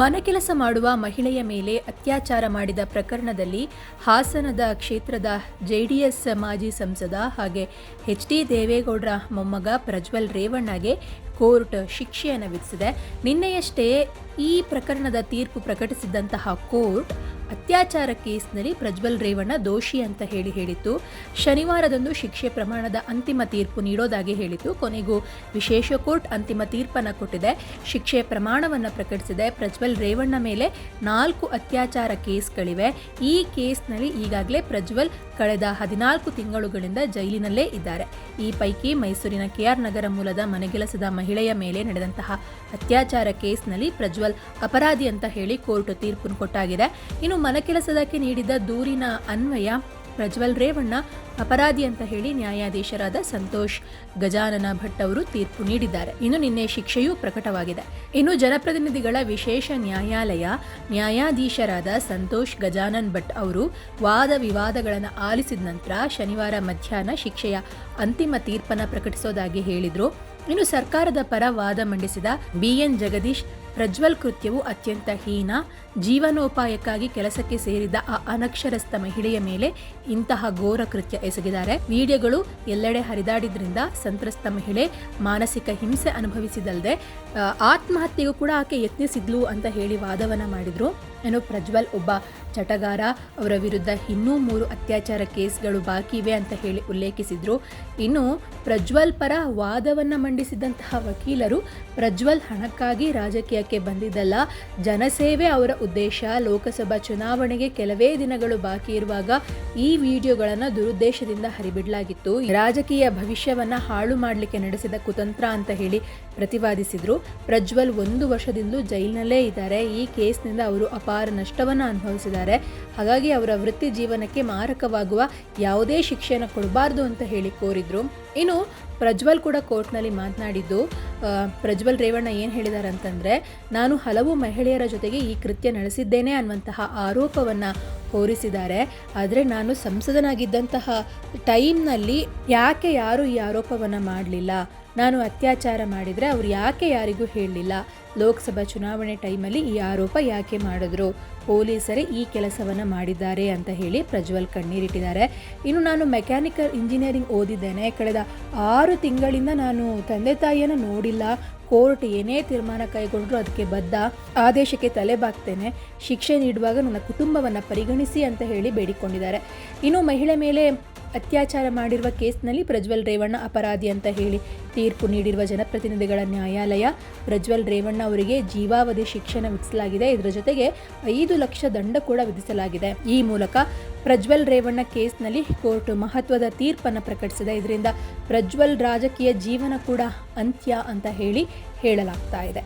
ಮನೆ ಕೆಲಸ ಮಾಡುವ ಮಹಿಳೆಯ ಮೇಲೆ ಅತ್ಯಾಚಾರ ಮಾಡಿದ ಪ್ರಕರಣದಲ್ಲಿ ಹಾಸನದ ಕ್ಷೇತ್ರದ ಜೆಡಿಎಸ್ ಮಾಜಿ ಸಂಸದ ಹಾಗೆ ಎಚ್ ಡಿ ದೇವೇಗೌಡರ ಮೊಮ್ಮಗ ಪ್ರಜ್ವಲ್ ರೇವಣ್ಣಗೆ ಕೋರ್ಟ್ ಶಿಕ್ಷೆಯನ್ನು ವಿಧಿಸಿದೆ. ನಿನ್ನೆಯಷ್ಟೇ ಈ ಪ್ರಕರಣದ ತೀರ್ಪು ಪ್ರಕಟಿಸಿದ್ದಂತಹ ಕೋರ್ಟ್ ಅತ್ಯಾಚಾರ ಕೇಸ್ನಲ್ಲಿ ಪ್ರಜ್ವಲ್ ರೇವಣ್ಣ ದೋಷಿ ಅಂತ ಹೇಳಿ ಹೇಳಿತ್ತು. ಶನಿವಾರದಂದು ಶಿಕ್ಷೆ ಪ್ರಮಾಣದ ಅಂತಿಮ ತೀರ್ಪು ನೀಡೋದಾಗಿ ಹೇಳಿತು ಕೊನೆಗೂ ವಿಶೇಷ ಕೋರ್ಟ್ ಅಂತಿಮ ತೀರ್ಪನ್ನು ಕೊಟ್ಟಿದೆ. ಶಿಕ್ಷೆ ಪ್ರಮಾಣವನ್ನು ಪ್ರಕಟಿಸಿದೆ. ಪ್ರಜ್ವಲ್ ರೇವಣ್ಣ ಮೇಲೆ ನಾಲ್ಕು ಅತ್ಯಾಚಾರ ಕೇಸ್ಗಳಿವೆ. ಈ ಕೇಸ್ನಲ್ಲಿ ಈಗಾಗಲೇ ಪ್ರಜ್ವಲ್ ಕಳೆದ ಹದಿನಾಲ್ಕು ತಿಂಗಳುಗಳಿಂದ ಜೈಲಿನಲ್ಲೇ ಇದ್ದಾರೆ. ಈ ಪೈಕಿ ಮೈಸೂರಿನ ಕೆಆರ್ ನಗರ ಮೂಲದ ಮನೆಗೆಲಸದ ಮಹಿಳೆಯ ಮೇಲೆ ನಡೆದಂತಹ ಅತ್ಯಾಚಾರ ಕೇಸ್ನಲ್ಲಿ ಪ್ರಜ್ವಲ್ ಅಪರಾಧಿ ಅಂತ ಹೇಳಿ ಕೋರ್ಟ್ ತೀರ್ಪು ಕೊಟ್ಟಾಗಿದೆ. ಇನ್ನು ಮನಕೆಲಸದಕ್ಕೆ ನೀಡಿದ ದೂರಿನ ಅನ್ವಯ ಪ್ರಜ್ವಲ್ ರೇವಣ್ಣ, ಅಪರಾಧಿ ಅಂತ ಹೇಳಿ ನ್ಯಾಯಾಧೀಶರಾದ ಸಂತೋಷ್ ಗಜಾನನ ಭಟ್ ಅವರು ತೀರ್ಪು ನೀಡಿದ್ದಾರೆ. ಇನ್ನು ನಿನ್ನೆ ಶಿಕ್ಷೆಯೂ ಪ್ರಕಟವಾಗಿದೆ. ಇನ್ನು ಜನಪ್ರತಿನಿಧಿಗಳ ವಿಶೇಷ ನ್ಯಾಯಾಲಯ ನ್ಯಾಯಾಧೀಶರಾದ ಸಂತೋಷ್ ಗಜಾನನ್ ಭಟ್ ಅವರು ವಾದ ವಿವಾದಗಳನ್ನು ಆಲಿಸಿದ ನಂತರ ಶನಿವಾರ ಮಧ್ಯಾಹ್ನ ಶಿಕ್ಷೆಯ ಅಂತಿಮ ತೀರ್ಪನ್ನು ಪ್ರಕಟಿಸೋದಾಗಿ ಹೇಳಿದ್ರು. ಇನ್ನು ಸರ್ಕಾರದ ಪರ ವಾದ ಮಂಡಿಸಿದ ಬಿಎನ್ ಜಗದೀಶ್ ಪ್ರಜ್ವಲ್ ಕೃತ್ಯವು ಅತ್ಯಂತ ಹೀನ, ಜೀವನೋಪಾಯಕ್ಕಾಗಿ ಕೆಲಸಕ್ಕೆ ಸೇರಿದ ಆ ಅನಕ್ಷರಸ್ಥ ಮಹಿಳೆಯ ಮೇಲೆ ಇಂತಹ ಘೋರ ಕೃತ್ಯ ಎಸಗಿದ್ದಾರೆ. ವಿಡಿಯೋಗಳು ಎಲ್ಲೆಡೆ ಹರಿದಾಡಿದ್ರಿಂದ ಸಂತ್ರಸ್ತ ಮಹಿಳೆ ಮಾನಸಿಕ ಹಿಂಸೆ ಅನುಭವಿಸಿದಲ್ಲದೆ ಆತ್ಮಹತ್ಯೆಗೂ ಕೂಡ ಆಕೆ ಯತ್ನಿಸಿದ್ಲು ಅಂತ ಹೇಳಿ ವಾದವನ್ನ ಮಾಡಿದ್ರು. ಏನು, ಪ್ರಜ್ವಲ್ ಒಬ್ಬ ಚಟಗಾರ, ಅವರ ವಿರುದ್ಧ ಇನ್ನೂ ಮೂರು ಅತ್ಯಾಚಾರ ಕೇಸ್ಗಳು ಬಾಕಿ ಇವೆ ಅಂತ ಹೇಳಿ ಉಲ್ಲೇಖಿಸಿದ್ರು. ಇನ್ನು ಪ್ರಜ್ವಲ್ ಪರ ವಾದವನ್ನ ಮಂಡಿಸಿದಂತಹ ವಕೀಲರು ಪ್ರಜ್ವಲ್ ಹಣಕ್ಕಾಗಿ ರಾಜಕೀಯಕ್ಕೆ ಬಂದಿದ್ದಲ್ಲ. ಜನಸೇವೆ ಅವರ ಉದ್ದೇಶ. ಲೋಕಸಭಾ ಚುನಾವಣೆಗೆ ಕೆಲವೇ ದಿನಗಳು ಬಾಕಿ ಇರುವಾಗ ಈ ವಿಡಿಯೋಗಳನ್ನು ದುರುದ್ದೇಶದಿಂದ ಹರಿಬಿಡಲಾಗಿತ್ತು. ರಾಜಕೀಯ ಭವಿಷ್ಯವನ್ನ ಹಾಳು ಮಾಡಲಿಕ್ಕೆ ನಡೆಸಿದ ಕುತಂತ್ರ ಅಂತ ಹೇಳಿ ಪ್ರತಿವಾದಿಸಿದ್ರು. ಪ್ರಜ್ವಲ್ ಒಂದು ವರ್ಷದಿಂದಲೂ ಜೈಲಿನಲ್ಲೇ ಇದ್ದಾರೆ. ಈ ಕೇಸ್ನಿಂದ ಅವರು ಅಪಾರ ನಷ್ಟವನ್ನು ಅನುಭವಿಸಿದ್ದಾರೆ. ಹಾಗಾಗಿ ಅವರ ವೃತ್ತಿ ಜೀವನಕ್ಕೆ ಮಾರಕವಾಗುವ ಯಾವುದೇ ಶಿಕ್ಷೆಯನ್ನು ಕೊಡಬಾರ್ದು ಅಂತ ಹೇಳಿ ಕೋರಿದ್ರು. ಇನ್ನು ಪ್ರಜ್ವಲ್ ಕೂಡ ಕೋರ್ಟ್ನಲ್ಲಿ ಮಾತನಾಡಿದ್ದು ಪ್ರಜ್ವಲ್ ರೇವಣ್ಣ ಏನು ಹೇಳಿದ್ದಾರೆ ಅಂತಂದರೆ ನಾನು ಹಲವು ಮಹಿಳೆಯರ ಜೊತೆಗೆ ಈ ಕೃತ್ಯ ನಡೆಸಿದ್ದೇನೆ ಅನ್ನುವಂತಹ ಆರೋಪವನ್ನು ಹೋರಿಸಿದ್ದಾರೆ. ಆದರೆ ನಾನು ಸಂಸದನಾಗಿದ್ದಂತಹ ಟೈಮ್ನಲ್ಲಿ ಯಾಕೆ ಯಾರು ಈ ಆರೋಪವನ್ನು ಮಾಡಲಿಲ್ಲ? ನಾನು ಅತ್ಯಾಚಾರ ಮಾಡಿದರೆ ಅವರು ಯಾಕೆ ಯಾರಿಗೂ ಹೇಳಲಿಲ್ಲ? ಲೋಕಸಭಾ ಚುನಾವಣೆ ಟೈಮಲ್ಲಿ ಈ ಆರೋಪ ಯಾಕೆ ಮಾಡಿದ್ರು? ಪೊಲೀಸರೇ ಈ ಕೆಲಸವನ್ನು ಮಾಡಿದ್ದಾರೆ ಅಂತ ಹೇಳಿ ಪ್ರಜ್ವಲ್ ಕಣ್ಣೀರಿಟ್ಟಿದ್ದಾರೆ. ಇನ್ನು ನಾನು ಮೆಕ್ಯಾನಿಕಲ್ ಇಂಜಿನಿಯರಿಂಗ್ ಓದಿದ್ದೇನೆ. ಕಳೆದ ಆರು ತಿಂಗಳಿಂದ ನಾನು ತಂದೆ ತಾಯಿಯನ್ನು ನೋಡಿಲ್ಲ. ಕೋರ್ಟ್ ಏನೇ ತೀರ್ಮಾನ ಕೈಗೊಂಡ್ರು ಅದಕ್ಕೆ ಬದ್ಧ. ಆದೇಶಕ್ಕೆ ತಲೆಬಾಗ್ತೇನೆ ಶಿಕ್ಷೆ ನೀಡುವಾಗ ನನ್ನ ಕುಟುಂಬವನ್ನು ಪರಿಗಣಿಸಿ ಅಂತ ಹೇಳಿ ಬೇಡಿಕೊಂಡಿದ್ದಾರೆ. ಇನ್ನು ಮಹಿಳೆ ಮೇಲೆ ಅತ್ಯಾಚಾರ ಮಾಡಿರುವ ಕೇಸ್ನಲ್ಲಿ ಪ್ರಜ್ವಲ್ ರೇವಣ್ಣ ಅಪರಾಧಿ ಅಂತ ಹೇಳಿ ತೀರ್ಪು ನೀಡಿರುವ ಜನಪ್ರತಿನಿಧಿಗಳ ನ್ಯಾಯಾಲಯ ಪ್ರಜ್ವಲ್ ರೇವಣ್ಣ ಅವರಿಗೆ ಜೀವಾವಧಿ ಶಿಕ್ಷಣ ವಿಧಿಸಲಾಗಿದೆ. ಇದರ ಜೊತೆಗೆ ಐದು ಲಕ್ಷ ದಂಡ ಕೂಡ ವಿಧಿಸಲಾಗಿದೆ. ಈ ಮೂಲಕ ಪ್ರಜ್ವಲ್ ರೇವಣ್ಣ ಕೇಸ್ನಲ್ಲಿ ಕೋರ್ಟ್ ಮಹತ್ವದ ತೀರ್ಪನ್ನು ಪ್ರಕಟಿಸಿದೆ. ಇದರಿಂದ ಪ್ರಜ್ವಲ್ ರಾಜಕೀಯ ಜೀವನ ಕೂಡ ಅಂತ್ಯ ಅಂತ ಹೇಳಿ ಹೇಳಲಾಗ್ತಾ ಇದೆ.